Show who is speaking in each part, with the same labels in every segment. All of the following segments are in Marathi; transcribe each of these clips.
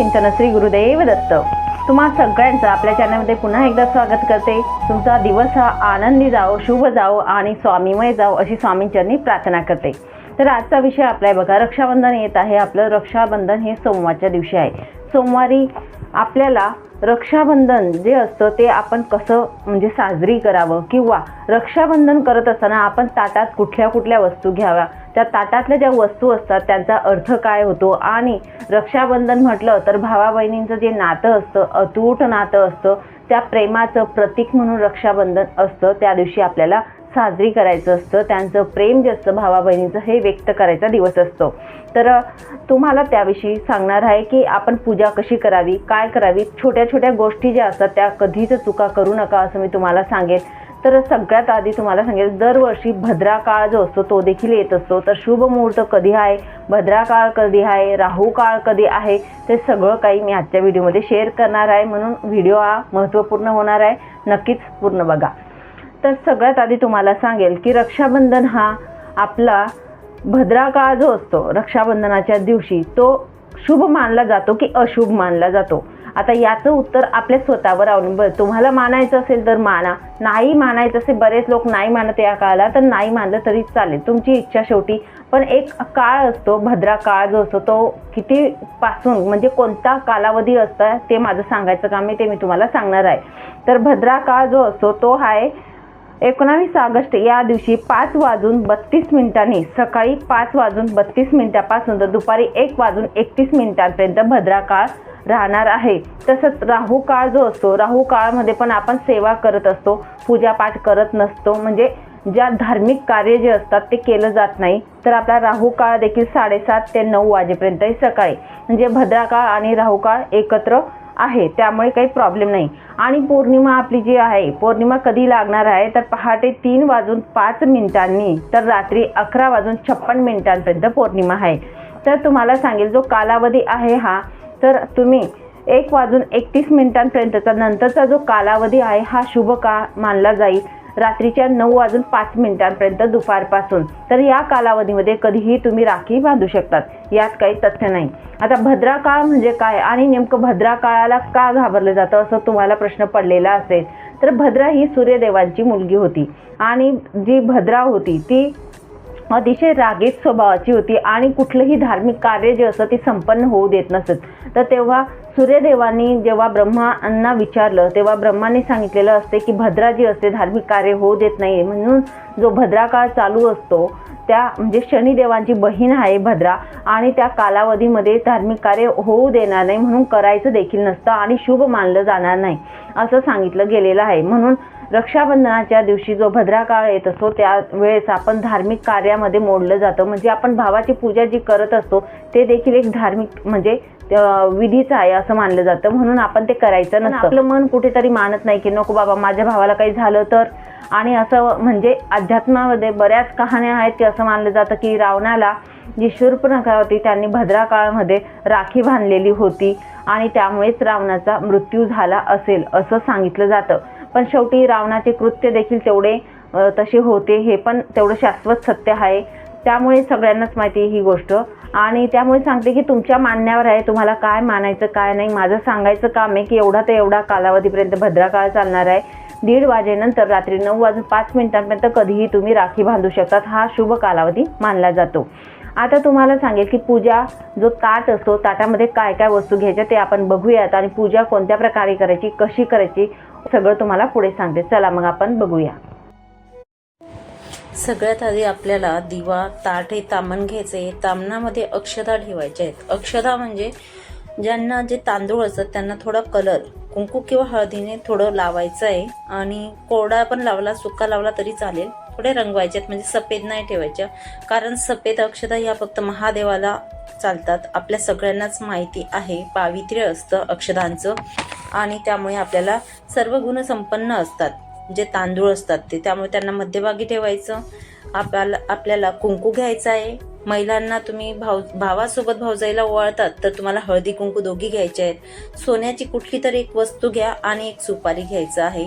Speaker 1: अवधूत चिंतन श्री गुरुदेव दत्त. तुम्हा सगळ्यांचं आपल्या चॅनलमध्ये पुन्हा एकदा स्वागत करते. तुमचा दिवस हा आनंदी जाओ शुभ जाओ आणि स्वामीमय जाओ अशी स्वामींचरणी प्रार्थना करते. तर आजचा विषय आपला आहे बघा रक्षाबंधन येत आहे. आपलं रक्षाबंधन हे सोमवारच्या दिवशी आहे. सोमवारी आपल्याला रक्षाबंधन जे असतं ते आपण कसं म्हणजे साजरी करावं? किंवा रक्षाबंधन करत असताना आपण ताटात कुठल्या कुठल्या वस्तू घ्याव्या? त्या ताटातल्या ज्या वस्तू असतात त्यांचा अर्थ काय होतो? आणि रक्षाबंधन म्हटलं तर भावा बहिणींचं जे नातं असतं अतूट नातं असतं त्या प्रेमाचं प्रतीक म्हणून रक्षाबंधन असतं त्या दिवशी आपल्याला साजरी करायचं असतं त्यांचं प्रेम जे असतं भावा बहिणीचं हे व्यक्त करायचा दिवस असतो. तर तुम्हाला त्याविषयी सांगणार आहे की आपण पूजा कशी करावी काय करावी? छोट्या छोट्या गोष्टी ज्या असतात त्या कधीच चुका करू नका असं मी तुम्हाला सांगेन. तर सगळ्यात आधी तुम्हाला सांगेल दरवर्षी भद्रा काळ जो असतो तो देखील येत असतो. तर शुभ मुहूर्त कधी आहे? भद्रा काळ कधी आहे? राहू काळ कधी आहे? ते सगळं काही मी आजच्या व्हिडिओमध्ये शेअर करणार आहे. म्हणून व्हिडिओ हा महत्त्वपूर्ण होणार आहे. नक्कीच पूर्ण बघा. तर सगळ्यात आधी तुम्हाला सांगेल की रक्षाबंधन हा आपला भद्रा काळ जो असतो रक्षाबंधनाच्या दिवशी तो शुभ मानला जातो की अशुभ मानला जातो. आता याचं उत्तर आपल्या स्वतःवर अवलंबून तुम्हाला मानायचं असेल तर माना. नाही मानायचं असेल बरेच लोक नाही मानत या काळाला तर नाही मानलं तरी चालेल. तुमची इच्छा शेवटी. पण एक काळ असतो भद्रा काळ जो असतो तो किती पासून म्हणजे कोणता कालावधी असता ते माझं सांगायचं काम आहे ते मी तुम्हाला सांगणार आहे. तर भद्रा काळ जो असतो तो आहे एकोणावीस ऑगस्ट या दिवशी पाच वाजून बत्तीस मिनिटांनी सकाळी पाच वाजून बत्तीस मिनिटापासून तर दुपारी एक वाजून एकतीस मिनिटांपर्यंत भद्रा काळ राहणार आहे. तसंच राहू काळ जो असतो राहू काळामध्ये पण आपण सेवा करत असतो पूजापाठ करत नसतो. म्हणजे ज्या धार्मिक कार्य जे असतात ते केलं जात नाही. तर आपला राहू काळ देखील साडेसात ते नऊ वाजेपर्यंत सकाळी. म्हणजे भद्रा काळ आणि राहू काळ एकत्र आहे त्यामुळे काही प्रॉब्लेम नाही. आणि पौर्णिमा आपली जी आहे पौर्णिमा कधी लागणार आहे? तर पहाटे तीन वाजून पाच मिनिटांनी तर रात्री अकरा वाजून छप्पन मिनिटांपर्यंत पौर्णिमा आहे. तर तुम्हाला सांगेल जो कालावधी आहे हा तर तुम्ही एक वाजून एकतीस मिनिटांपर्यंतचा नंतरचा जो कालावधी आहे हा शुभ काळ मानला जाईल? रात्रीच्या नऊ वाजून पाच मिनिटांपर्यंत दुपारपासून. तर या कालावधीमध्ये कधीही तुम्ही राखी बांधू शकतात. यात काही तथ्य नाही. आता भद्रा काळ म्हणजे काय? आणि नेमकं भद्रा काळाला का घाबरलं जातं असं तुम्हाला प्रश्न पडलेला असेल तर भद्रा ही सूर्यदेवांची मुलगी होती. आणि जी भद्रा होती ती अतिशय रागीट स्वभावाची होती आणि कुठलंही धार्मिक कार्य जे असतं ते संपन्न होऊ देत नसत. तर तेव्हा सूर्यदेवांनी जेव्हा ब्रह्मांना विचारलं तेव्हा ब्रह्माने सांगितलेलं असते की भद्रा जी असते धार्मिक कार्य होऊ देत नाही म्हणून जो भद्रा काळ चालू असतो त्या म्हणजे शनिदेवांची बहीण आहे भद्रा आणि त्या कालावधीमध्ये धार्मिक कार्य होऊ देणार नाही म्हणून करायचं देखील नसतं आणि शुभ मानलं जाणार नाही असं सांगितलं गेलेलं आहे. म्हणून रक्षाबंधनाच्या दिवशी जो भद्रा काळ येत असतो त्यावेळेस आपण धार्मिक कार्यामध्ये मोडलं जातं. म्हणजे आपण भावाची पूजा जी करत असतो ते देखील एक धार्मिक म्हणजे विधीचं आहे असं मानलं जातं. म्हणून आपण ते करायचं नसतं. आपलं मन कुठेतरी मानत नाही की नको बाबा माझ्या भावाला काही झालं तर. आणि असं म्हणजे अध्यात्मामध्ये बऱ्याच कहाण्या आहेत की असं मानलं जातं की रावणाला जी शूर्पणखा होती त्यांनी भद्रा काळामध्ये राखी बांधलेली होती. आणि त्यामुळेच रावणाचा मृत्यू झाला असेल असं सांगितलं जातं. पण शेवटी रावणाचे कृत्य देखील तेवढे तसे होते हे पण तेवढं शाश्वत सत्य आहे. त्यामुळे सगळ्यांनाच माहिती आहे ही गोष्ट. आणि त्यामुळे सांगते की तुमच्या मानण्यावर आहे तुम्हाला काय मानायचं काय नाही माझं सांगायचं काम आहे की एवढा ते एवढा कालावधीपर्यंत भद्राकाळ चालणार आहे. दीड वाजेनंतर रात्री नऊ वाजून पाच मिनिटांपर्यंत कधीही तुम्ही राखी बांधू शकतात हा शुभ कालावधी मानला जातो. आता तुम्हाला सांगेल की पूजा जो ताट असतो ताटामध्ये काय काय वस्तू घ्यायच्या ते आपण बघूयात आणि पूजा कोणत्या प्रकारे करायची कशी करायची सगळं तुम्हाला पुढे सांगते. चला मग आपण बघूया.
Speaker 2: सगळ्यात आधी आपल्याला दिवा ताट हे तामण घ्यायचे तामणामध्ये अक्षदा ठेवायच्या आहेत. अक्षदा म्हणजे ज्यांना जे तांदूळ असतात त्यांना थोडा कलर कुंकू किंवा हळदीने थोडं लावायचं आहे आणि कोरडा पण लावला सुका लावला तरी चालेल. थोडे रंगवायचे आहेत म्हणजे सफेद नाही ठेवायच्या. कारण सफेद अक्षदा ह्या फक्त महादेवाला चालतात. आपल्या सगळ्यांनाच माहिती आहे. पावित्र्य असतं अक्षदांचं. आणि त्यामुळे आपल्याला सर्व गुण संपन्न असतात. जे तांदूळ असतात ते. त्यामुळे त्यांना मध्यभागी ठेवायचं. आपल्याला आपल्याला कुंकू घ्यायचा आहे. महिलांना तुम्ही भाव भावासोबत भावजाईला ओवाळतात तर तुम्हाला हळदी कुंकू दोघी घ्यायचे आहेत. सोन्याची कुठली तरी एक वस्तू घ्या आणि एक सुपारी घ्यायचं आहे.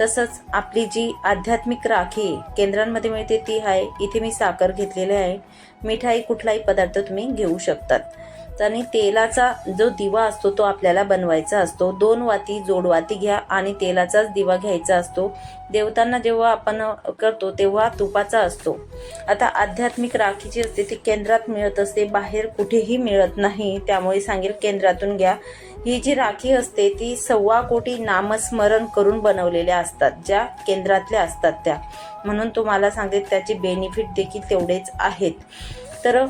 Speaker 2: तसंच आपली जी आध्यात्मिक राखी केंद्रांमध्ये मिळते ती आहे. इथे मी साखर घेतलेली आहे. मिठाई कुठलाही पदार्थ तुम्ही घेऊ शकतात.
Speaker 1: आणि तेलाचा जो दिवा असतो तो आपल्याला बनवायचा असतो. दोन वाती जोडवाती घ्या आणि तेलाचाच दिवा घ्यायचा असतो. देवतांना जेव्हा आपण करतो तेव्हा तुपाचा असतो. आता आध्यात्मिक राखी जी असते ती केंद्रात मिळत असते. बाहेर कुठेही मिळत नाही. त्यामुळे सांगेल केंद्रातून घ्या. ही जी राखी असते ती सव्वा कोटी नामस्मरण करून बनवलेल्या असतात ज्या केंद्रातल्या असतात त्या. म्हणून तुम्हाला सांगेल त्याचे बेनिफिट देखील तेवढेच आहेत. तर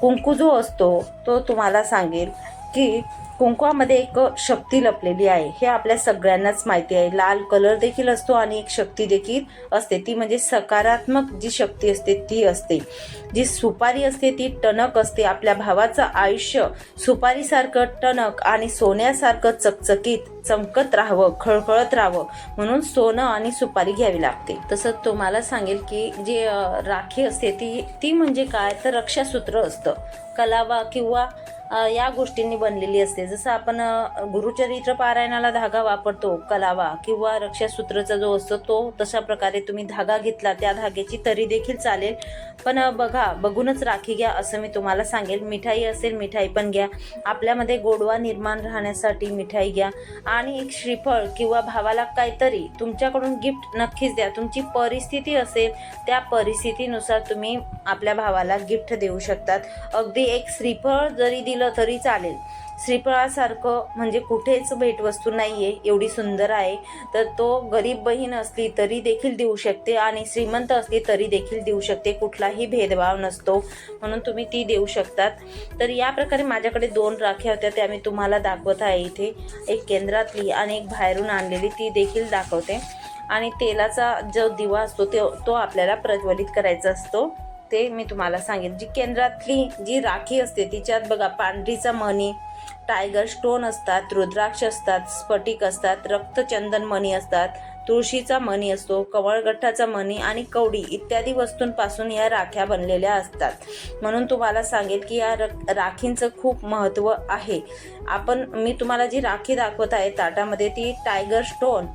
Speaker 1: कुंकू जो असतो तो तुम्हाला सांगेल की कुंकवामध्ये एक शक्ती लपलेली आहे. हे आपल्या सगळ्यांनाच माहिती आहे. लाल कलर देखील असतो आणि एक शक्ती देखील असते. ती म्हणजे सकारात्मक जी शक्ती असते ती असते. जी सुपारी असते ती टणक असते. आपल्या भावाचं आयुष्य सुपारीसारखं टणक आणि सोन्यासारखं चकचकीत चमकत राहावं खळखळत राहावं म्हणून सोनं आणि सुपारी घ्यावी लागते. तसंच तुम्हाला सांगेल की जे राखी असते ती ती म्हणजे काय? तर रक्षासूत्र असतं. कलावा किंवा या गोष्टींनी बनलेली असते. जसं आपण गुरुचरित्र पारायणाला धागा वापरतो कलावा किंवा रक्षासूत्रचा जो असतो तो तशा प्रकारे तुम्ही धागा घेतला त्या धाग्याची तरी देखील चालेल. पण बघा बघूनच राखी घ्या असं मी तुम्हाला सांगेल. मिठाई असेल मिठाई पण घ्या. आपल्यामध्ये गोडवा निर्माण राहण्यासाठी मिठाई घ्या. आणि एक श्रीफळ किंवा भावाला काहीतरी तुमच्याकडून गिफ्ट नक्कीच द्या. तुमची परिस्थिती असेल त्या परिस्थितीनुसार तुम्ही आपल्या भावाला गिफ्ट देऊ शकतात. अगदी एक श्रीफळ जरी दिलं तरी चालेल. श्रीफळासारखं म्हणजे कुठेच भेटवस्तू नाही आहे एवढी सुंदर आहे. तर तो गरीब बहीण असली तरी देखील देऊ शकते आणि श्रीमंत असली तरी देखील देऊ शकते. कुठलाही भेदभाव नसतो. म्हणून तुम्ही ती देऊ शकतात. तर या प्रकारे माझ्याकडे दोन राख्या होत्या त्या मी तुम्हाला दाखवत आहे इथे. एक केंद्रातली आणि एक बाहेरून आणलेली ती देखील दाखवते. आणि तेलाचा जो दिवा असतो तो तो आपल्याला प्रज्वलित करायचा असतो. ते मी तुम्हाला सांगेन. जी केंद्रातली जी राखी असते तिच्यात बघा पांढरीचा मणी टायगर स्टोन असतात रुद्राक्ष असतात स्फटिक असतात रक्तचंदन मणी असतात तुळशीचा मणी असतो कवळगठ्ठाचा मणी आणि कवडी इत्यादी वस्तूंपासून या राख्या बनलेल्या असतात. म्हणून तुम्हाला सांगेल की या राखींचं खूप महत्त्व आहे. आपण मी तुम्हाला जी राखी दाखवत आहे ताटामध्ये ती टायगर स्टोन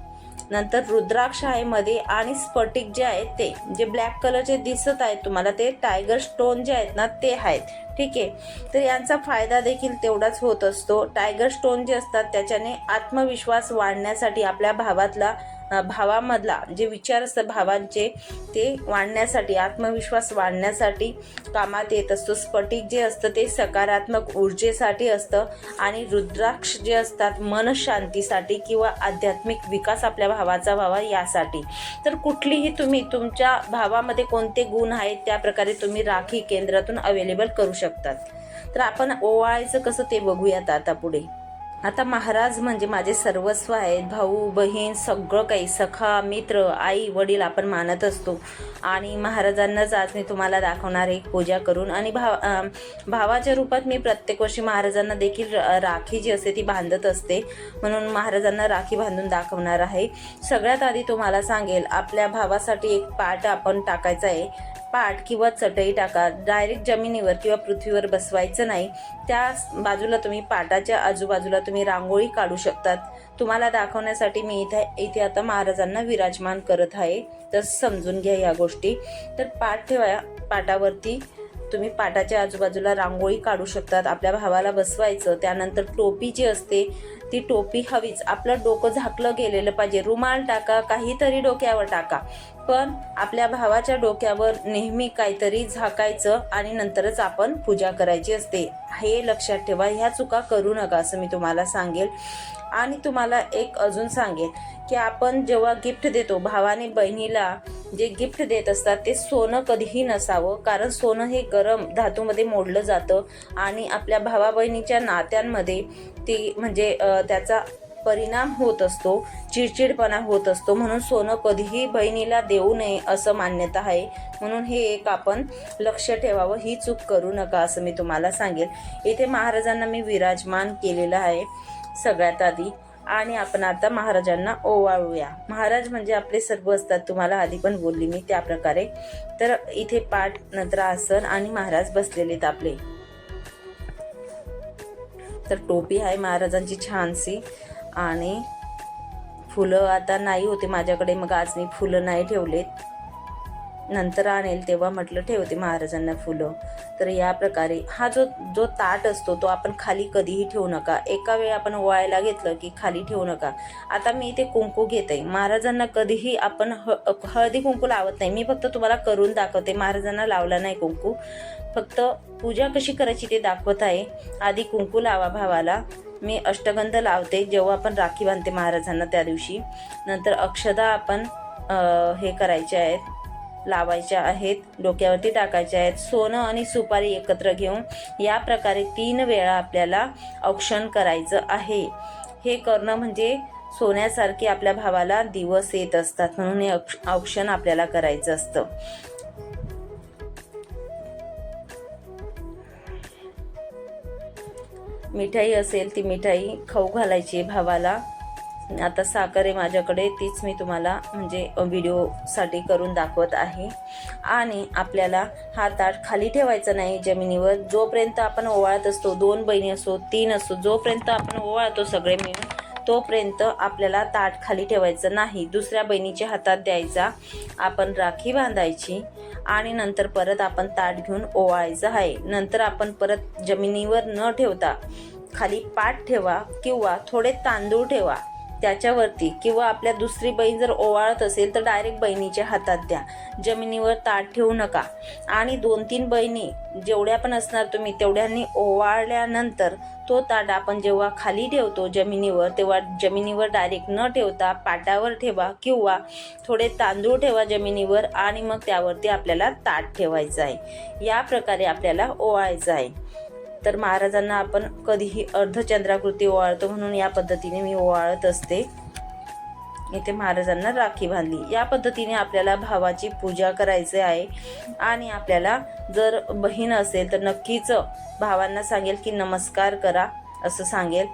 Speaker 1: नंतर रुद्राक्ष आहे मध्ये आणि स्फटिक जे आहेत ते जे ब्लॅक कलरचे दिसत आहेत तुम्हाला ते टायगर स्टोन जे आहेत ना ते आहेत. ठीक आहे? तर यांचा फायदा देखील तेवढाच होत असतो. टायगर स्टोन जे असतात त्याच्याने आत्मविश्वास वाढण्यासाठी आपल्या भावातला भावामधला जे विचार असतं भावांचे ते वाढण्यासाठी आत्मविश्वास वाढण्यासाठी कामात येत असतो. स्फटिक जे असतं ते सकारात्मक ऊर्जेसाठी असतं आणि रुद्राक्ष जे असतात मनशांतीसाठी किंवा आध्यात्मिक विकास आपल्या भावाचा व्हावा यासाठी. तर कुठलीही तुम्ही तुमच्या भावामध्ये कोणते गुण आहेत त्या प्रकारे तुम्ही राखी केंद्रातून अवेलेबल करू शकतात. तर आपण ओवाळायचं कसं ते बघूयात आता पुढे. आता महाराज म्हणजे माझे सर्वस्व आहेत भाऊ बहीण सगळं काही सखा मित्र आई वडील आपण मानत असतो. आणि महाराजांनाच आज मी तुम्हाला दाखवणार आहे पूजा करून. आणि भाव भावाच्या रूपात मी प्रत्येक वर्षी महाराजांना देखील राखी जी असते ती बांधत असते. म्हणून महाराजांना राखी बांधून दाखवणार आहे. सगळ्यात आधी तुम्हाला सांगेल आपल्या भावासाठी एक पाट आपण टाकायचा आहे. पाट किंवा चटई टाका. डायरेक्ट जमिनीवर किंवा पृथ्वीवर बसवायचं नाही. त्या बाजूला तुम्ही पाटाच्या आजूबाजूला तुम्ही रांगोळी काढू शकतात. तुम्हाला दाखवण्यासाठी मी इथे इथे आता महाराजांना विराजमान करत आहे. तर समजून घ्या या गोष्टी. तर पाट ठेवा पाटावरती. तुम्ही पाटाच्या आजूबाजूला रांगोळी काढू शकतात. आपल्या भावाला बसवायचं त्यानंतर टोपी जी असते ती टोपी हवीच. आपलं डोकं झाकलं गेलेलं पाहिजे. रुमाल टाका काहीतरी डोक्यावर टाका. पण आपल्या भावाच्या डोक्यावर नेहमी काहीतरी झाकायचं आणि नंतरच आपण पूजा करायची असते. हे लक्षात ठेवा. ह्या चुका करू नका असं मी तुम्हाला सांगेल. आणि तुम्हाला एक अजून सांगेल की आपण जेव्हा गिफ्ट देतो भावाने बहिणीला जे गिफ्ट देत असतात ते सोनं कधीही नसावं. कारण सोनं हे गरम धातूमध्ये मोडलं जातं आणि आपल्या भावा बहिणीच्या नात्यांमध्ये ती म्हणजे त्याचा परिणाम होत असतो चिडचिडपणा होत असतो. म्हणून सोनं कधीही बहिणीला देऊ नये असं मान्यता आहे. म्हणून हे एक आपण लक्ष ठेवावं. ही चूक करू नका असं मी तुम्हाला सांगेल इथे महाराजांना मी विराजमान केलेलं आहे. सगळ्यात आधी. आणि आपण आता महाराजांना ओवाळूया. महाराज म्हणजे आपले सर्व असतात तुम्हाला आधी पण बोलली मी त्या प्रकारे तर इथे पाठ नंतर आसन आणि महाराज बसलेले आहेत आपले. तर टोपी आहे महाराजांची छानशी. आणि फुलं आता नाही होते माझ्याकडे मग आज मी फुलं नाही ठेवलेत. नंतर आणेल तेव्हा म्हटलं ठेवते महाराजांना फुलं. तर या प्रकारे हा जो जो ताट असतो तो आपण खाली कधीही ठेवू नका. एका वेळी आपण ओवाळायला घेतलं की खाली ठेवू नका. आता मी इथे कुंकू घेते. महाराजांना कधीही आपण ह हळदी कुंकू लावत नाही. मी फक्त तुम्हाला करून दाखवते. महाराजांना लावला नाही कुंकू. फक्त पूजा कशी करायची ते दाखवत आहे. आधी कुंकू लावा भावाला. मी अष्टगंध लावते. जेव्हा आपण राखी बांधते महाराजांना त्या दिवशी. नंतर अक्षदा आपण हे करायचे आहेत. लावायच्या आहेत डोक्यावरती टाकायच्या आहेत. सोनं आणि सुपारी एकत्र घेऊन या प्रकारे तीन वेळा आपल्याला औक्षण करायचं आहे. हे करणं म्हणजे सोन्यासारखे आपल्या भावाला दिवस येत असतात म्हणून हे औक्षण आपल्याला करायचं असतं. मिठाई असेल ती मिठाई खाऊ घालायची भावाला. आता साखर आहे माझ्याकडे तीच मी तुम्हाला म्हणजे व्हिडिओसाठी करून दाखवत आहे. आणि आपल्याला हा ताट खाली ठेवायचा नाही जमिनीवर. जोपर्यंत आपण ओवाळत असतो दोन बहिणी असो तीन असो जोपर्यंत आपण ओवाळतो सगळे मिळून तोपर्यंत आपल्याला ताट खाली ठेवायचं नाही. दुसऱ्या बहिणीच्या हातात द्यायचा. आपण राखी बांधायची आणि नंतर परत आपण ताट घेऊन ओवाळायचं आहे. नंतर आपण परत जमिनीवर न ठेवता खाली पाट ठेवा किंवा थोडे तांदूळ ठेवा. त्याच्यावरती किंवा आपल्या दुसरी बहीण जर ओवाळत असेल तर डायरेक्ट बहिणीच्या हातात द्या. जमिनीवर ताट ठेवू नका. आणि दोन तीन बहिणी जेवढ्या पण असणार तुम्ही तेवढ्यांनी ओवाळल्यानंतर तो ताट आपण जेव्हा खाली ठेवतो जमिनीवर तेव्हा जमिनीवर डायरेक्ट न ठेवता पाटावर ठेवा किंवा थोडे तांदूळ ठेवा जमिनीवर आणि मग त्यावरती आपल्याला ताट ठेवायचं आहे. या प्रकारे आपल्याला ओवाळायचं आहे. तर महाराजांना आपण कधीही अर्धचंद्राकृती ओवाळतो म्हणून या पद्धतीने मी ओवाळत असते. इथे महाराजांना राखी बांधली. या पद्धतीने आपल्याला भावाची पूजा करायची आहे. आणि आपल्याला जर बहीण असेल तर नक्कीच भावांना सांगेल की नमस्कार करा असं सांगेल.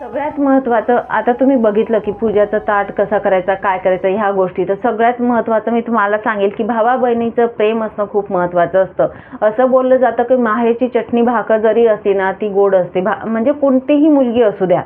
Speaker 3: सगळ्यात महत्त्वाचं आता तुम्ही बघितलं की पूजाचं ताट कसा करायचा काय करायचं ह्या गोष्टी. तर सगळ्यात महत्त्वाचं मी तुम्हाला सांगेल की भावा बहिणीचं प्रेम असणं खूप महत्त्वाचं असतं. असं बोललं जातं की माहेरची चटणी भाकर जरी असली ना ती गोड असते. भा म्हणजे कोणतीही मुलगी असू द्या.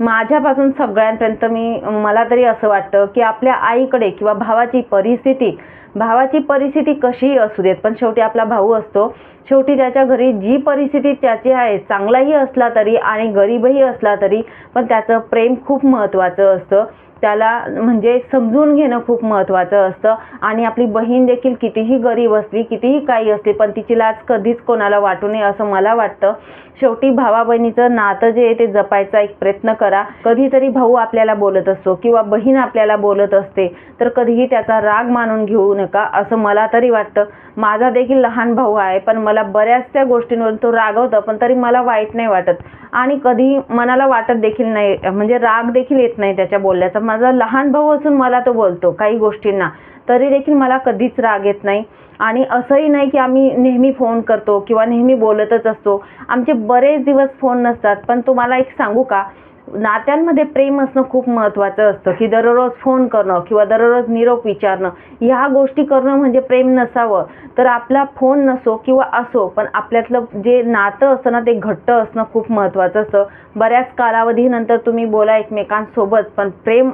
Speaker 3: माझ्यापासून सगळ्यांपर्यंत मी मला तरी असं वाटतं की आपल्या आईकडे किंवा भावाची परिस्थिती भावाची परिस्थिती कशीही असू देत पण शेवटी आपला भाऊ असतो. शेवटी त्याच्या घरी जी परिस्थिती त्याची आहे चांगलाही असला तरी आणि गरीबही असला तरी पण त्याचं प्रेम खूप महत्त्वाचं असतं. त्याला म्हणजे समजून घेणं खूप महत्त्वाचं असतं. आणि आपली बहीण देखील कितीही गरीब असली कितीही काही असली पण तिची लाज कधीच कोणाला वाटू नये असं मला वाटतं. शेवटी भावा बहिणीचं नातं जे आहे ते जपायचा एक प्रयत्न करा. कधीतरी भाऊ आपल्याला बोलत असतो किंवा बहीण आपल्याला बोलत असते तर कधीही त्याचा राग मानून घेऊ नका असं मला तरी वाटतं. माझा देखील लहान भाऊ आहे पण मला बऱ्याचशा गोष्टींवरून तो रागवतो पण तरी मला वाईट नाही वाटत. आणि कधी मनाला वाटत देखील नाही म्हणजे राग देखील येत नाही त्याच्या बोलण्याचा. माझा लहान भाऊ असून मला तो बोलतो काही गोष्टींना. तरी देखील मला कधीच राग येत नाही. आणि असंही नाही की आम्ही नेहमी फोन करतो किंवा नेहमी बोलतच असतो. आमचे बरेच दिवस फोन नसतात. पण तुम्हाला एक सांगू का? नात्यांमध्ये प्रेम असणं खूप महत्त्वाचं असतं की दररोज फोन करणं किंवा दररोज निरोप विचारणं ह्या गोष्टी करणं म्हणजे प्रेम नसावं. तर आपला फोन नसो किंवा असो पण आपल्यातलं जे नातं असतं ना ते घट्ट असणं खूप महत्त्वाचं असतं. बऱ्याच कालावधीनंतर तुम्ही बोला एकमेकांसोबत पण प्रेम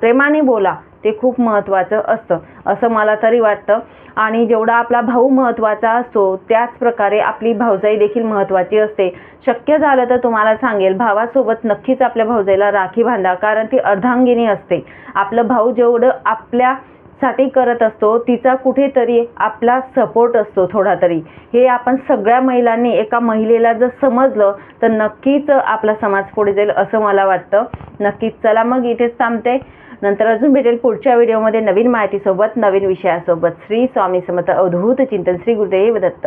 Speaker 3: प्रेमाने बोला ते खूप महत्त्वाचं असतं. असं मला तरी वाटतं. आणि जेवढा आपला भाऊ महत्त्वाचा असतो त्याच प्रकारे आपली भावजाई देखील महत्त्वाची असते. शक्य झालं तर तुम्हाला सांगेल भावासोबत नक्कीच आपल्या भावजाईला राखी बांधा कारण ती अर्धांगिनी असते. आपलं भाऊ जेवढं आपल्या साठी करत असतो तिचा कुठेतरी आपला सपोर्ट असतो थोडा तरी. हे आपण सगळ्या महिलांनी एका महिलेला जर समजलं तर नक्कीच आपला समाज पुढे जाईल असं मला वाटतं. नक्कीच. चला मग इथेच थांबते. नंतर अजून भेटेल पुढच्या व्हिडिओमध्ये नवीन माहितीसोबत नवीन विषयासोबत. श्री स्वामी समर्थ अवधूत चिंतन श्री गुरुदेव दत्त.